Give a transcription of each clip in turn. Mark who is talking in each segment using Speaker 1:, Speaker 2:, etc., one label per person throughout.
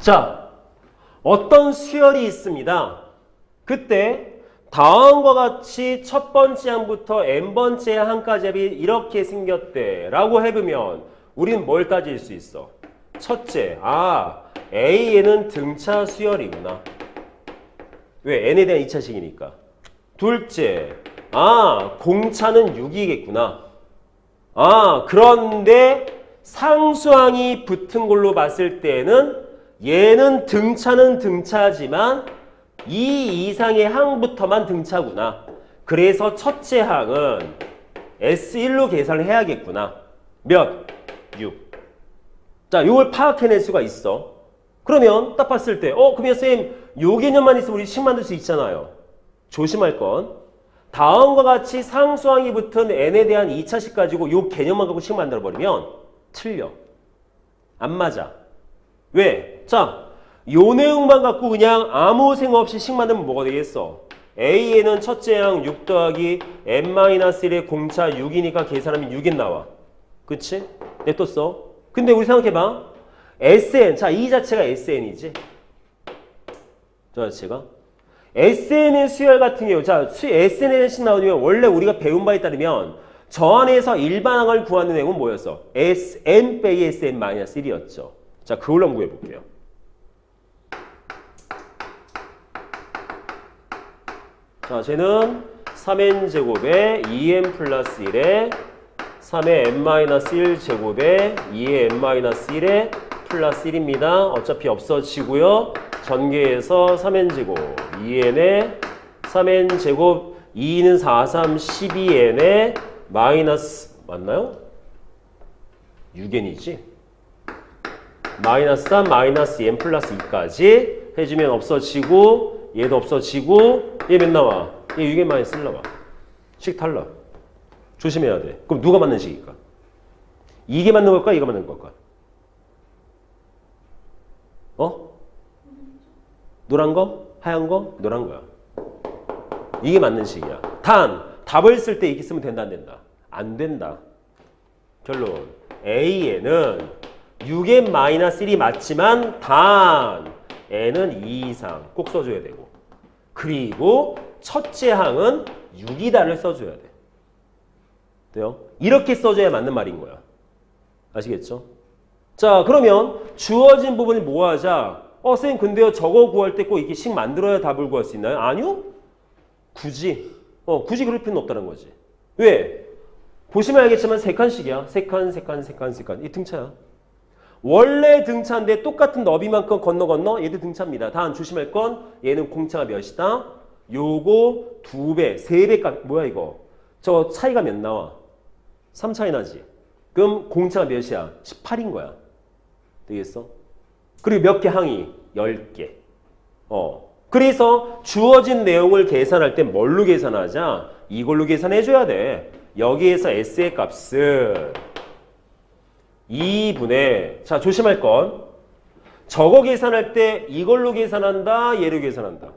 Speaker 1: 자, 어떤 수열이 있습니다. 그때 다음과 같이 첫 번째 항부터 n번째 항까지 합이 이렇게 생겼대 라고 해보면 우리는 뭘 따질 수 있어? 첫째, 아 A에는 등차 수열이구나. 왜? n에 대한 2차식이니까. 둘째, 아 공차는 6이겠구나. 아 그런데 상수항이 붙은 걸로 봤을 때는 얘는 등차는 등차지만 이 이상의 항부터만 등차구나. 그래서 첫째 항은 S1로 계산을 해야겠구나. 몇? 6. 자, 요걸 파악해낼 수가 있어. 그러면 딱 봤을 때, 어, 그러면 쌤, 요 개념만 있으면 우리 식 만들 수 있잖아요. 조심할 건. 다음과 같이 상수항이 붙은 n에 대한 2차식 가지고 요 개념만 갖고 식 만들어버리면 틀려. 안 맞아. 왜? 자, 요 내용만 갖고 그냥 아무 생각 없이 식 만들면 뭐가 되겠어? A에는 첫째 항 6 더하기 n-1의 공차 6이니까 계산하면 6이 나와. 그치? 냅뒀어. 근데 우리 생각해봐. Sn, 자, 이 자체가 Sn이지. 저 자체가. SN의 수열 같은 경우, 자, 수, SN의 식 나오면 원래 우리가 배운 바에 따르면 저 안에서 일반항을 구하는 내용은 뭐였어? SN 빼기 SN-1이었죠. 자, 그걸로 한번 구해볼게요. 자, 쟤는 3n 제곱에 2n 플러스 1에 3의 n-1 제곱에 2의 n-1에 플러스 1입니다. 어차피 없어지고요. 전개해서 3n 제곱 2n에 3n 제곱 2는 4, 3, 12n에 마이너스 맞나요? 6n이지. 마이너스 3, 마이너스 n 플러스 2까지 해주면 없어지고 얘도 없어지고 얘 몇 나와? 얘 6n 마이너스 1 나와. 식 탈락. 조심해야 돼. 그럼 누가 맞는 식일까? 이게 맞는 걸까? 이가 맞는 걸까? 어? 노란 거? 하얀 거? 노란 거야. 이게 맞는 식이야. 단, 답을 쓸 때 이렇게 쓰면 된다, 안 된다? 안 된다. 결론. A에는 6의 마이너스 1이 맞지만 단 n은 2 이상 꼭 써줘야 되고 그리고 첫째 항은 6이다를 써줘야 돼. 돼요? 이렇게 써줘야 맞는 말인 거야. 아시겠죠? 자, 그러면 주어진 부분을 모아자. 어, 쌤, 근데요, 저거 구할 때 꼭 이렇게 식 만들어야 답을 구할 수 있나요? 아니요? 굳이. 어, 굳이 그럴 필요는 없다는 거지. 왜? 보시면 알겠지만 세 칸씩이야. 세 칸, 세 칸, 세 칸, 세 칸. 이 등차야. 원래 등차인데 똑같은 너비만큼 건너 건너 얘도 등차입니다. 다음 조심할 건 얘는 공차가 몇이다? 요거 두 배, 세 배값. 뭐야 이거? 저 차이가 몇 나와? 3 차이 나지? 그럼 공차가 몇이야? 18인 거야. 되겠어? 그리고 몇 개 항이? 10개. 어. 그래서 주어진 내용을 계산할 때 뭘로 계산하자? 이걸로 계산해 줘야 돼. 여기에서 S의 값은 2분의 자 조심할 건 저거 계산할 때 이걸로 계산한다 얘로 계산한다.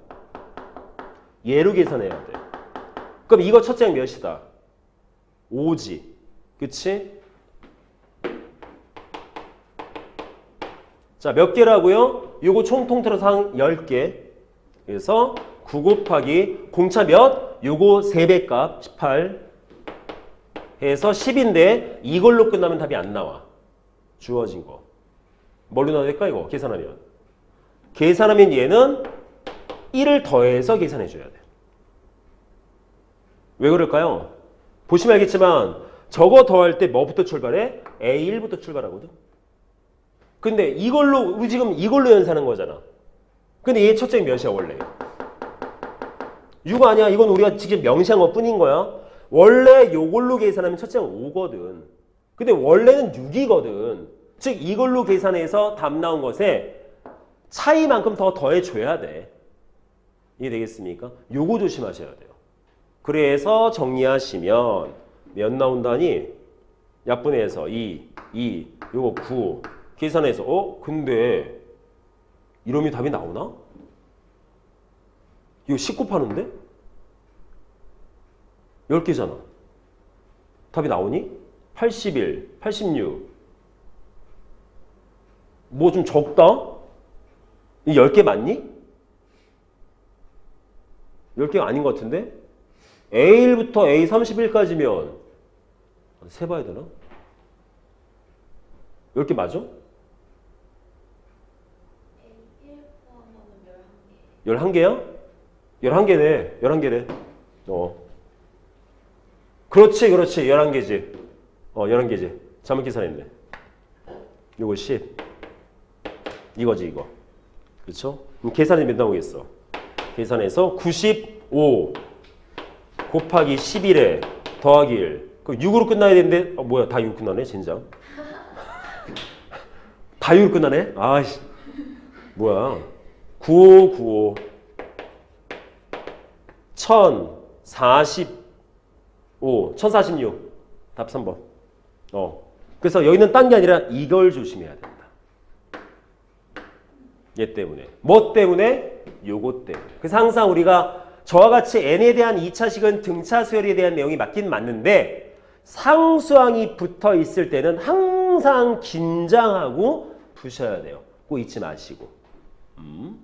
Speaker 1: 얘로 계산해야 돼. 그럼 이거 첫째 항 몇이다? 5지. 그치? 자 몇 개라고요? 요거 총 통틀어서 한 10개. 그래서 9 곱하기 공차 몇? 요거 3배 값 18 해서 10인데 이걸로 끝나면 답이 안 나와 주어진 거. 뭘로 될까 이거 계산하면. 계산하면 얘는 1을 더해서 계산해 줘야 돼. 왜 그럴까요? 보시면 알겠지만 저거 더할 때 뭐부터 출발해? A1부터 출발하거든. 근데 이걸로 우리 지금 이걸로 연산하는 거잖아. 근데 얘 첫째 몇이야 원래? 6 아니야. 이건 우리가 지금 명시한 것 뿐인 거야. 원래 요걸로 계산하면 첫째는 5거든. 근데 원래는 6이거든. 즉 이걸로 계산해서 답 나온 것에 차이만큼 더 더해줘야 돼. 이해되겠습니까? 요거 조심하셔야 돼요. 그래서 정리하시면 몇 나온다니? 약분해서 2, 2, 요거 9 계산해서 어? 근데 이러면 답이 나오나? 이거 19 파는데? 10개잖아. 답이 나오니? 81, 86. 뭐 좀 적다? 이 10개 맞니? 10개가 아닌 것 같은데? A1부터 A31까지면 세봐야 되나? 10개 맞아?
Speaker 2: 1 포함하면 11개.
Speaker 1: 11개야? 11개네. 11개네. 어. 그렇지, 그렇지. 11개지. 어, 11개지. 잘못 계산했네. 요거 10. 이거지, 이거. 그렇죠? 계산이 몇 나오겠어? 계산해서 95 곱하기 11에 더하기 1. 그 6으로 끝나야 되는데, 어, 뭐야, 다 6 끝나네, 진장. 다 6으로 끝나네? 아이씨. 뭐야. 9595 1045 1046 답 3번 어. 그래서 여기는 딴 게 아니라 이걸 조심해야 된다. 얘 때문에. 뭐 때문에? 요거 때문에. 그래서 항상 우리가 저와 같이 n에 대한 2차식은 등차 수열에 대한 내용이 맞긴 맞는데 상수항이 붙어 있을 때는 항상 긴장하고 푸셔야 돼요. 꼭 잊지 마시고. 음.